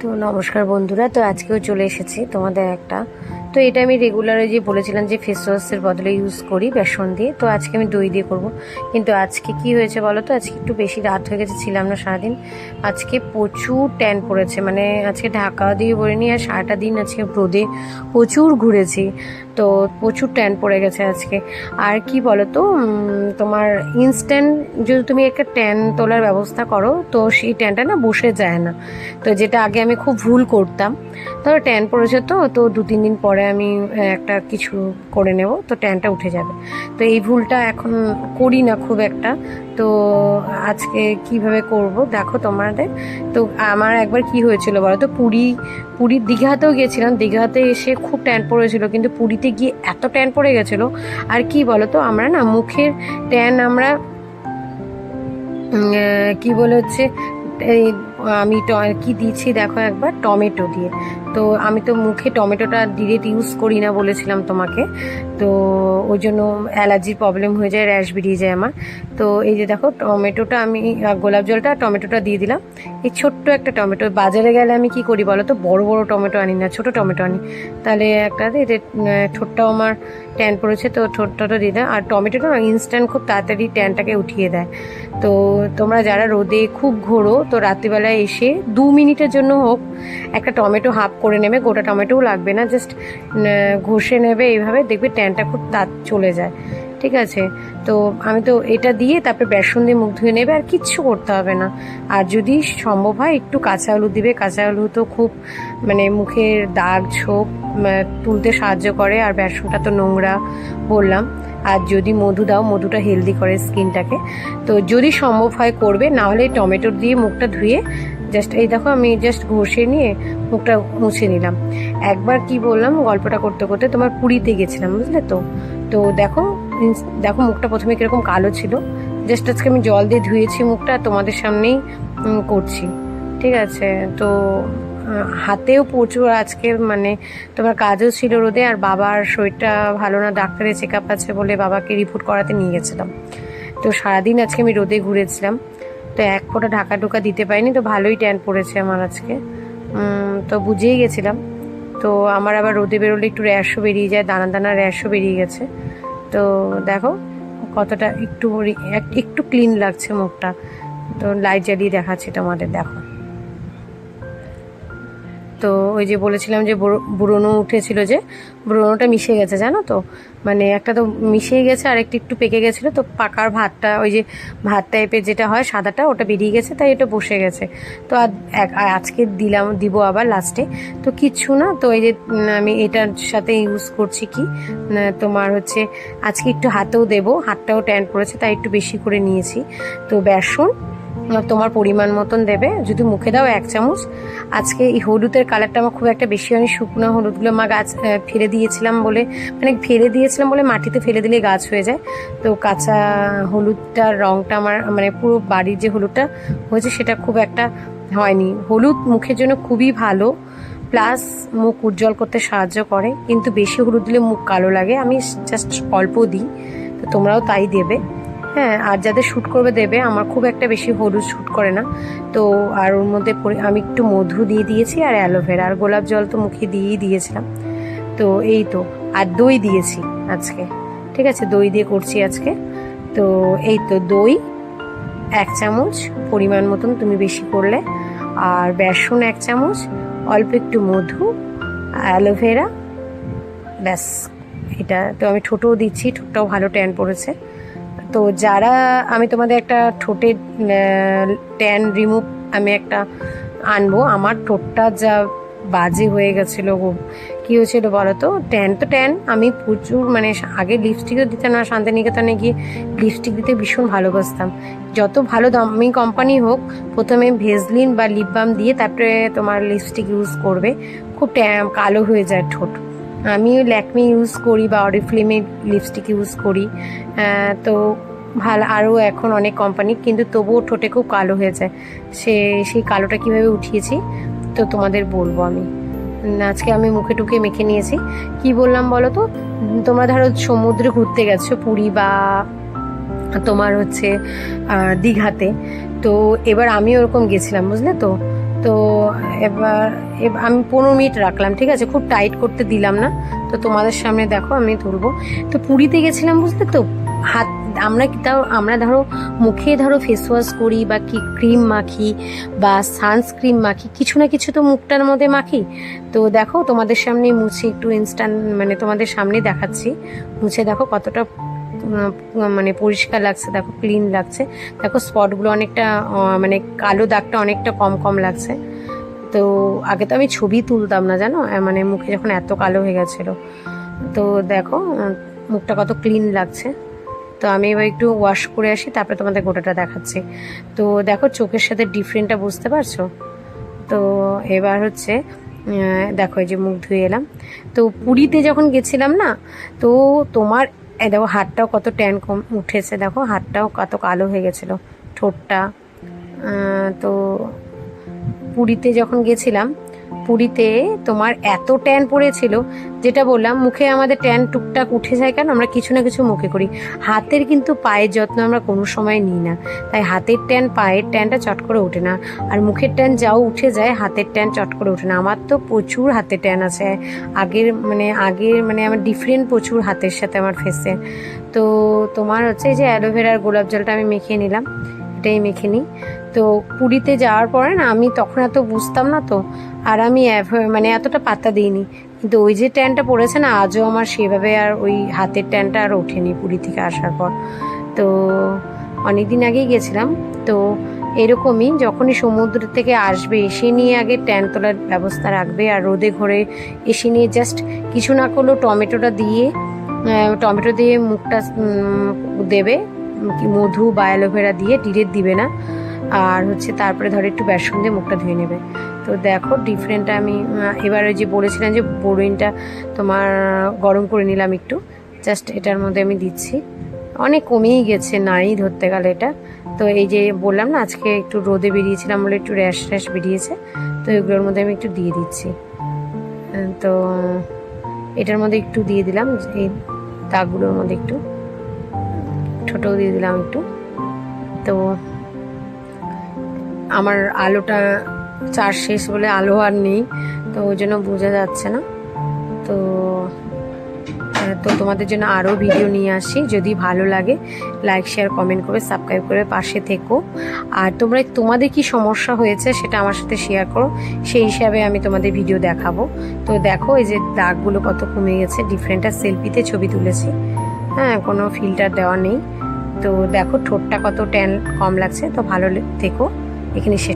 তো নমস্কার বন্ধুরা তো আজকেও চলে এসেছি তোমাদের একটা তো এটা আমি রেগুলারে যে বলেছিলাম যে ফেস ওয়াশের বদলে ইউজ করি বেসন দিয়ে। তো আজকে আমি দই দিয়ে করব। কিন্তু আজকে কি হয়েছে বলো তো? আজকে একটু বেশি রাত হয়ে গেছে, ছিলাম না সারাদিন। আজকে প্রচুর ট্যান পড়েছে মানে আজকে ঢাকা দিয়ে পড়িনি আর সারাটা দিন আজকে রোদে প্রচুর ঘুরেছি। তো প্রচুর ট্যান পড়ে গেছে আজকে। আর কি বলো তো তোমার ইনস্ট্যান্ট যদি তুমি একটা ট্যান তোলার ব্যবস্থা করো, তো সেই ট্যানটা না বসে যায় না। তো যেটা আগে আমি খুব ভুল করতাম। ধরো ট্যান পড়েছে তো তো দু তিন দিন পরে আমি একটা কিছু করে নেব, তো ট্যানটা উঠে যাবে। তো এই ভুলটা এখন করি না খুব একটা। তো আজকে কীভাবে করব দেখো তোমাদের। তো আমার একবার কি হয়েছিল বলো তো, পুরী, পুরীর দীঘাতেও গিয়েছিলাম দীঘাতে এসে খুব ট্যান পড়েছিল কিন্তু পুরীতে গিয়ে এত ট্যান পড়ে গেছিল। আর কি বলো তো, আমরা না মুখের ট্যান আমরা কি বলে হচ্ছে, এই আমি কি দিয়েছি দেখো একবার, টমেটো দিয়ে। তো আমি তো মুখে টমেটোটা ডিরেক্ট ইউজ করি না বলেছিলাম তোমাকে। তো ওই জন্য অ্যালার্জির প্রবলেম হয়ে যায় র্যাশ বেরিয়ে যায় আমার। তো এই যে দেখো, টমেটোটা আমি গোলাপ জলটা টমেটোটা দিয়ে দিলাম। এই ছোট্ট একটা টমেটো, বাজারে গেলে আমি কি করি বলো তো? বড় বড় টমেটো আনি না, ছোট টমেটো আনি। তাহলে একটা এতে ঠোঁটটাও আমার ট্যান পড়েছে তো ঠোঁটটা দিয়ে দেয়। আর টমেটোটা না ইনস্ট্যান্ট খুব তাড়াতাড়ি ট্যানটাকে উঠিয়ে দেয়। তো তোমরা যারা রোদে খুব ঘোরো, তো রাত্রিবেলায় এসে দু মিনিটের জন্য হোক, একটা টমেটো হাফ করে নেবে, গোটা টমেটোও লাগবে না জাস্ট ঘষে নেবে এইভাবে, দেখবে ট্যানটা খুব তাড়, চলে যায়। ঠিক আছে? তো আমি তো এটা দিয়ে তারপরে বেসন দিয়ে মুখ ধুয়ে নেবে আর কিচ্ছু করতে হবে না। আর যদি সম্ভব হয়, একটু কাঁচা হলুদ দিবে। কাঁচা হলুদ তো খুব মানে মুখের দাগ, ছোপ তুলতে সাহায্য করে। আর বেসনটা তো নোংরা বললাম। আর যদি মধু দাও, মধুটা হেলদি করে স্কিনটাকে। তো যদি সম্ভব হয়, করবে। না হলে টমেটো দিয়ে মুখটা ধুয়ে জাস্ট এই দেখো আমি জাস্ট ঘষে নিয়ে মুখটা মুছে নিলাম। একবার কি বললাম, গল্পটা করতে করতে তোমার পুরীতে গেছিলাম, বুঝলে তো? তো দেখো দেখো মুখটা প্রথমে কীরকম কালো ছিল। জাস্ট আজকে আমি জল দিয়ে ধুয়েছি মুখটা, তোমাদের সামনেই করছি। ঠিক আছে? তো হাতেও প্রচুর আজকে মানে তোমার কাজও ছিল রোদে, আর বাবার শরীরটা ভালো না, ডাক্তারের চেক আপ আছে বলে বাবাকে রিপোর্ট করাতে নিয়ে গেছিলাম। তো সারাদিন আজকে আমি রোদে ঘুরেছিলাম। তো এক ফোঁটা ঢাকা ঢোকা দিতে পারিনি, তো ভালোই ট্যান পড়েছে আমার আজকে। তো বুঝেই গেছিলাম। তো আমার আবার রোদে বেরোলে একটু র্যাশও বেরিয়ে যায়, দানা দানা র্যাশও বেরিয়ে গেছে। তো দেখো কতটা একটু এক- একটু ক্লিন লাগছে মুখটা। তো লাইট জ্বালিয়ে দেখাচ্ছি তোমাদের, দেখো। তো ওই যে বলেছিলাম যে ব্রণ উঠেছিল যে ব্রণটা মিশে গেছে, জানো তো? মানে একটা তো মিশে গেছে আর একটু একটু পেকে গেছিল, তো পাকার ভাতটা, ওই যে ভাত টাইপের যেটা হয়, সাদাটা, ওটা বেরিয়ে গেছে, তাই এটা বসে গেছে। তো আজকে দিলাম, দিব আবার লাস্টে তো কিচ্ছু না, তো এই যে আমি এটার সাথে ইউজ করছি কি? তোমার হচ্ছে, আজকে একটু হাতেও দেবো, হাতটাও ট্যান পড়েছে তাই একটু বেশি করে নিয়েছি। তো বেসন তোমার পরিমাণ মতন দেবে। যদি মুখে দাও এক চামচ। আজকে এই হলুদের কালারটা আমার খুব একটা বেশি হয়নি। শুকনো হলুদগুলো আমার গাছ ফেলে দিয়েছিলাম বলে মানে ফেলে দিয়েছিলাম বলে মাটিতে ফেলে দিলে গাছ হয়ে যায়। তো কাঁচা হলুদটার রঙটা আমার মানে পুরো বাড়ির যে হলুদটা হয়েছে সেটা খুব একটা হয়নি। হলুদ মুখের জন্য খুবই ভালো। প্লাস মুখ উজ্জ্বল করতে সাহায্য করে। কিন্তু বেশি হলুদ দিলে মুখ কালো লাগে। আমি জাস্ট অল্প দিই। তো তোমরাও তাই দেবে। হ্যাঁ আর যাদের শ্যুট করবে দেবে, আমার খুব একটা বেশি হলুদ শ্যুট করে না। তো, আর ওর মধ্যে আমি একটু মধু দিয়ে দিয়েছি আর অ্যালোভেরা আর গোলাপ জল তো মুখে দিয়েই দিয়েছিলাম। তো, এই তো, আর দই দিয়েছি আজকে, ঠিক আছে? দই দিয়ে করছি আজকে। তো, এই তো দই, এক চামচ পরিমাণ মতন তুমি বেশি করলে, আর বেসন এক চামচ, অল্প একটু মধু অ্যালোভেরা ব্যাস। এটা তো আমি ঠোঁটও দিচ্ছি, ঠোঁটটাও ভালো ট্যান পড়েছে। তো যারা, আমি তোমাদের একটা ঠোঁটের ট্যান রিমুভ আমি একটা আনব। আমার ঠোঁটটা যা বাজে হয়ে গেছিল কী হয়েছিল বলো তো ট্যান তো ট্যান আমি প্রচুর মানে আগে লিপস্টিকও দিতাম না, শান্তিনিকেতনে গিয়ে লিপস্টিক দিতে ভীষণ ভালোবাসতাম। যত ভালো দামি কোম্পানি হোক, প্রথমে ভেজলিন বা লিপ বাম দিয়ে তারপরে তোমার লিপস্টিক ইউজ করবে। খুব কালো হয়ে যায় ঠোঁট। আমি ল্যাকমি ইউজ করি বা অরিফ্লেমের লিপস্টিক ইউজ করি। তো ভালো, আরও এখন অনেক কোম্পানি কিন্তু তবুও ঠোঁটে খুব কালো হয়ে যায় সে, সেই কালোটা কীভাবে উঠিয়েছি, তো তোমাদের বলব আমি। আজকে আমি মুখে টুকে মেখে নিয়েছি। কি বললাম বলো তো? তোমরা ধরো সমুদ্রে ঘুরতে গেছো, পুরী বা তোমার হচ্ছে দীঘাতে, তো এবার আমি ওরকম গেছিলাম, বুঝলে তো? তো এবার, এব- আমি পনেরো মিনিট রাখলাম, ঠিক আছে? খুব টাইট করতে দিলাম না। তো তোমাদের সামনে দেখো, আমি তুলবো। তো পুরীতে গেছিলাম, বুঝলে তো? হাত আমরা তাও, আমরা ধরো মুখে ধরো ফেস ওয়াশ করি বা কি ক্রিম মাখি বা সানস্ক্রিন মাখি, কিছু না কিছু তো মুখটার মধ্যে মাখি। তো দেখো তোমাদের সামনে মুছে একটু ইনস্ট্যান্ট মানে তোমাদের সামনে দেখাচ্ছি। মুছে দেখো কতটা মানে পরিষ্কার লাগছে, দেখো ক্লিন লাগছে। দেখো স্পটগুলো অনেকটা মানে কালো দাগটা অনেকটা কম কম লাগছে। তো আগে তো আমি ছবি তুলতাম না জানো? মানে মুখে যখন এত কালো হয়ে গেছিল। তো দেখো মুখটা কত ক্লিন লাগছে। তো আমি এবার একটু ওয়াশ করে আসি, তারপরে তোমাদের গোটাটা দেখাচ্ছি। তো দেখো চোখের সাথে ডিফারেন্টটা বুঝতে পারছ? তো এবার হচ্ছে দেখো এই যে মুখ ধুয়ে এলাম। তো পুরীতে যখন গেছিলাম না, তো তোমার দেখো হাতটাও কত ট্যান কম উঠেছে, দেখো হাতটাও কত কালো হয়ে গেছিল, ঠোঁটটা। তো পুরীতে যখন গেছিলাম পুরীতে তোমার এত ট্যান পড়েছিল, যেটা বললাম, মুখে আমাদের ট্যান টুকটাক উঠে যায় কেন? আমরা কিছু না কিছু মুখে করি। হাতের কিন্তু পায়ের যত্ন আমরা কোনো সময় নিই না। তাই হাতের ট্যান, পায়ের ট্যানটা চট করে ওঠে না। আর মুখের ট্যান যাও উঠে যায়, হাতের ট্যান চট করে ওঠে না। আমার তো প্রচুর হাতে ট্যান আছে। আগের মানে আগের মানে আমার ডিফারেন্ট প্রচুর হাতের সাথে আমার ফেসে তো তোমার হচ্ছে যে অ্যালোভেরার গোলাপ জলটা আমি মেখে নিলাম। এটাই মেখে নিই। তো পুরীতে যাওয়ার পরে না আমি তখন এত বুঝতাম না তো, আর আমি মানে এতটা পাত্তা দিইনি। কিন্তু ওই যে ট্যানটা পড়েছে না, আজও আমার সেভাবে আর ওই হাতের ট্যানটা আর ওঠেনি পুরী থেকে আসার পর। তো অনেক দিন আগেই গেছিলাম, তো এরকমই যখনই সমুদ্র থেকে আসবে, এসে নিয়ে আগে ট্যান তোলার ব্যবস্থা রাখবে আর রোদে ঘরে এসে নিয়ে জাস্ট কিছু না করলেও টমেটোটা দিয়ে টমেটো দিয়ে মুখটা দেবে মধু বা অ্যালোভেরা দিয়ে, ডিরেক্ট দিবে না। আর হচ্ছে তারপরে ধরো একটু বেসন দিয়ে মুখটা ধুয়ে নেবে। তো দেখো ডিফারেন্টটা আমি এবার ওই যে বলেছিলাম যে বোরইনটা তোমার গরম করে নিলাম একটু। জাস্ট এটার মধ্যে আমি দিচ্ছি। অনেক কমেই গেছে, নাই ধরতে গেলে এটা। তো এই যে বললাম না, আজকে একটু রোদে বেরিয়েছিলাম বলে একটু র্যাশ র্যাশ বেরিয়েছে। তো এগুলোর মধ্যে আমি একটু দিয়ে দিচ্ছি। তো এটার মধ্যে একটু দিয়ে দিলাম, এই দাগগুলোর মধ্যে একটু। ছোটও দিয়ে দিলাম একটু। তো আমার আলোটা চার শেষ বলে আলো আর নেই, তো ওই জন্য বোঝা যাচ্ছে না। তো তো তোমাদের জন্য আরও ভিডিও নিয়ে আসি। যদি ভালো লাগে লাইক শেয়ার কমেন্ট করে সাবস্ক্রাইব করে পাশে থেকো। আর তোমরা, তোমাদের কি সমস্যা হয়েছে সেটা আমার সাথে শেয়ার করো। সেই হিসাবে আমি তোমাদের ভিডিও দেখাবো। তো দেখো, এই যে দাগগুলো কত কমে গেছে। ডিফারেন্টটা সেলফিতে ছবি তুলেছি। হ্যাঁ কোনো ফিল্টার দেওয়া নেই। তো দেখো, ঠোঁটটা কত ট্যান কম লাগছে। তো ভালো থেকো। এখানে শেষ